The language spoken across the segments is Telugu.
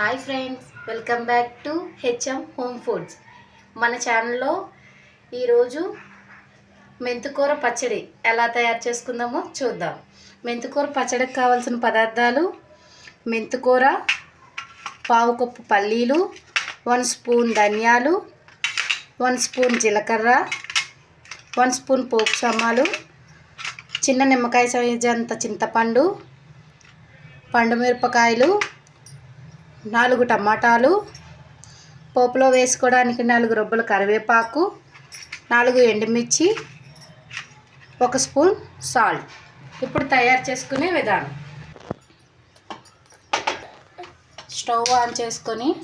Hi friends welcome back to HM home foods. మన ఛానల్లో ఈరోజు మెంతుకూర పచ్చడి ఎలా తయారు చేసుకుందామో చూద్దాం. మెంతుకూర పచ్చడికి కావాల్సిన పదార్థాలు మెంతుకూర పావు కప్పు పల్లీలు వన్ స్పూన్ ధనియాలు వన్ స్పూన్ జీలకర్ర వన్ స్పూన్ పోపు సమ్మాలు చిన్న నిమ్మకాయ సైజ్ అంత చింతపండు పండు మిరపకాయలు నాలుగు టమాటాలు పోపులో వేసుకోవడానికి నాలుగు రొబ్బల కరివేపాకు నాలుగు ఎండుమిర్చి ఒక స్పూన్ సాల్ట్. ఇప్పుడు తయారు చేసుకునే విధానం. స్టవ్ ఆన్ చేసుకొని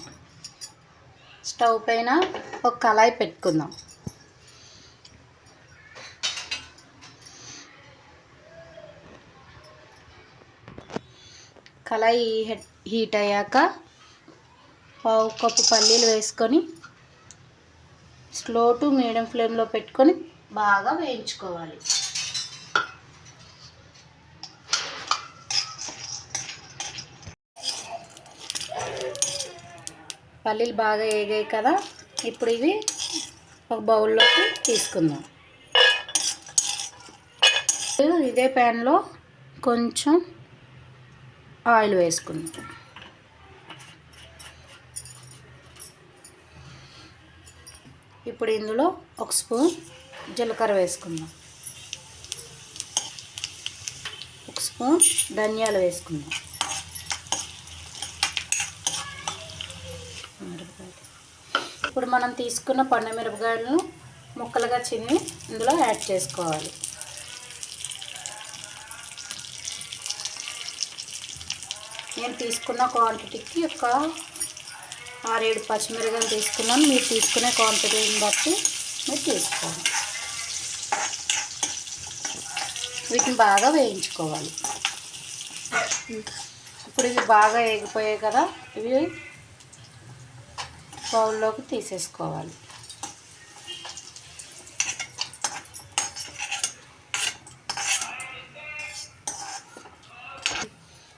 స్టవ్ పైన ఒక కళాయి పెట్టుకుందాం. కళాయి హెట్- హీట్ అయ్యాక పావు కప్పు పల్లీలు వేసుకొని స్లో టు మీడియం ఫ్లేమ్లో పెట్టుకొని బాగా వేయించుకోవాలి. పల్లీలు బాగా వేగాయి కదా ఇప్పుడు ఇవి ఒక బౌల్లోకి తీసుకుందాం. ఇదే ప్యాన్లో కొంచెం ఆయిల్ వేసుకుందాం. ఇప్పుడు ఇందులో ఒక స్పూన్ జీలకర్ర వేసుకుందాం. ఒక స్పూన్ ధనియాలు వేసుకుందాం. ఇప్పుడు మనం తీసుకున్న పండు మిరపకాయలను ముక్కలుగా చిన్ని ఇందులో యాడ్ చేసుకోవాలి. నేను తీసుకున్న క్వాంటిటీకి ఒక ఆరేడు పచ్చిమిరకాయలు తీసుకున్నాను. మీరు తీసుకునే క్వాంటిటీని బట్టి మీరు తీసుకోవాలి వీటిని బాగా వేయించుకోవాలి. ఇప్పుడు ఇవి బాగా వేగిపోయాయి కదా ఇవి బౌల్లోకి తీసేసుకోవాలి.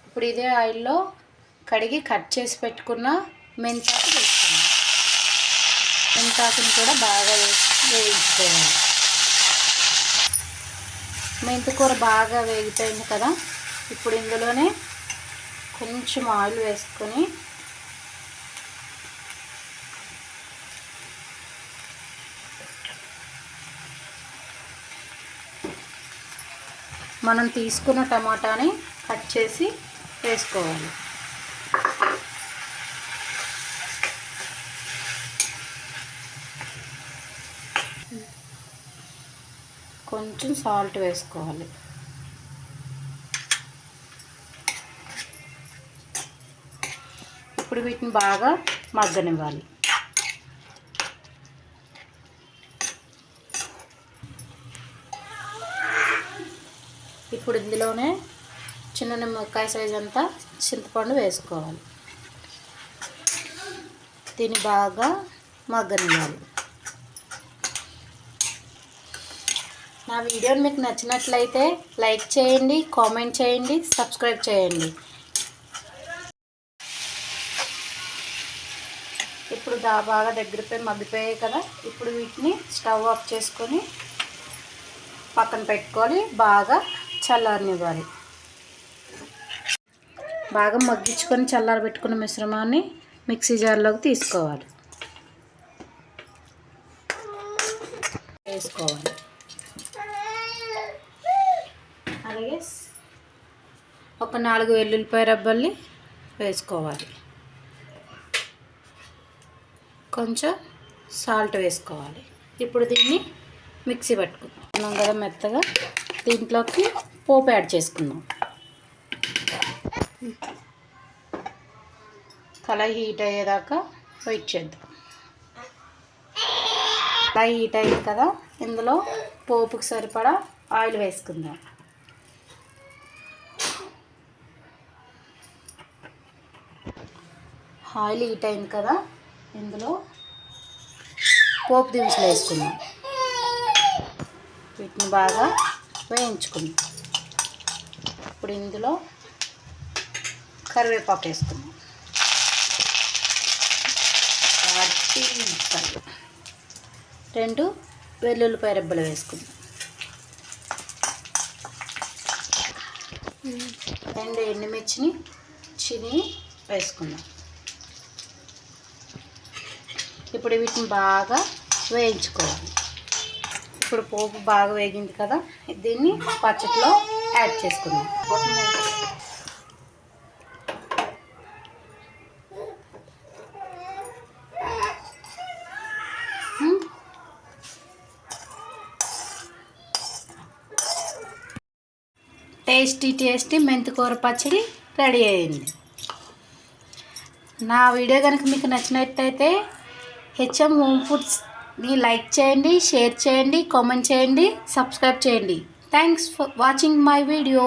ఇప్పుడు ఇదే ఆయిల్లో కడిగి కట్ చేసి పెట్టుకున్న మెంతాకు వేసుకున్నాం. మెంతాకుని కూడా బాగా వేసి వేయించుకోవాలి మెంతికూర బాగా వేగిపోయింది కదా ఇప్పుడు ఇందులోనే కొంచెం ఆయిల్ వేసుకొని మనం తీసుకున్న టమాటాని కట్ చేసి వేసుకోవాలి. కొంచెం సాల్ట్ వేసుకోవాలి. ఇప్పుడు వీటిని బాగా మగ్గనివ్వాలి. ఇప్పుడు ఇందులోనే చిన్న నిమ్మకాయ సైజ్ అంతా చింతపండు వేసుకోవాలి. దీన్ని బాగా మగ్గనివ్వాలి. నా వీడియోని మీకు నచ్చినట్లయితే లైక్ చేయండి కామెంట్ చేయండి సబ్స్క్రైబ్ చేయండి. ఇప్పుడు దా బాగా దగ్గరపై మగ్గిపోయాయి కదా ఇప్పుడు వీటిని స్టవ్ ఆఫ్ చేసుకొని పక్కన పెట్టుకొని బాగా చల్లారనివ్వాలి. బాగా మగ్గించుకొని చల్లార పెట్టుకున్న మిశ్రమాన్ని మిక్సీ జార్లోకి తీసుకోవాలి. వేసుకోవాలి. అలాగే ఒక నాలుగు వెల్లుల్లిపాయ రబ్బల్ని వేసుకోవాలి. కొంచెం సాల్ట్ వేసుకోవాలి. ఇప్పుడు దీన్ని మిక్సీ పట్టుకుందాం. కదా మెత్తగా దీంట్లోకి పోపు యాడ్ చేసుకుందాం. కళాయి హీట్ అయ్యేదాకా వెయిట్ చేద్దాం. కళాయి హీట్ అయింది కదా ఇందులో పోపుకి సరిపడా ఆయిల్ వేసుకుందాం. ఆయిల్ హీట్ అయింది కదా ఇందులో పోపు దినుసులు వేసుకుందాం. వీటిని బాగా వేయించుకుందాం. ఇప్పుడు ఇందులో కరివేపాకు వేసుకుందాం. రెండు వెల్లుల్లిపాయ రెబ్బలు వేసుకుందాం. రెండు ఎండుమిర్చిని చిని వేసుకుందాం. ఇప్పుడు వీటిని బాగా వేయించుకోవాలి. ఇప్పుడు పోపు బాగా వేగింది కదా దీన్ని పచ్చట్లో యాడ్ చేసుకుందాం. టేస్టీ టేస్టీ మెంతికూర పచ్చడి రెడీ అయింది. నా వీడియో కనుక మీకు నచ్చినట్టయితే హెచ్ఎం హోమ్ ఫుడ్స్ని లైక్ చేయండి షేర్ చేయండి కామెంట్ చేయండి సబ్స్క్రైబ్ చేయండి. Thanks for watching my video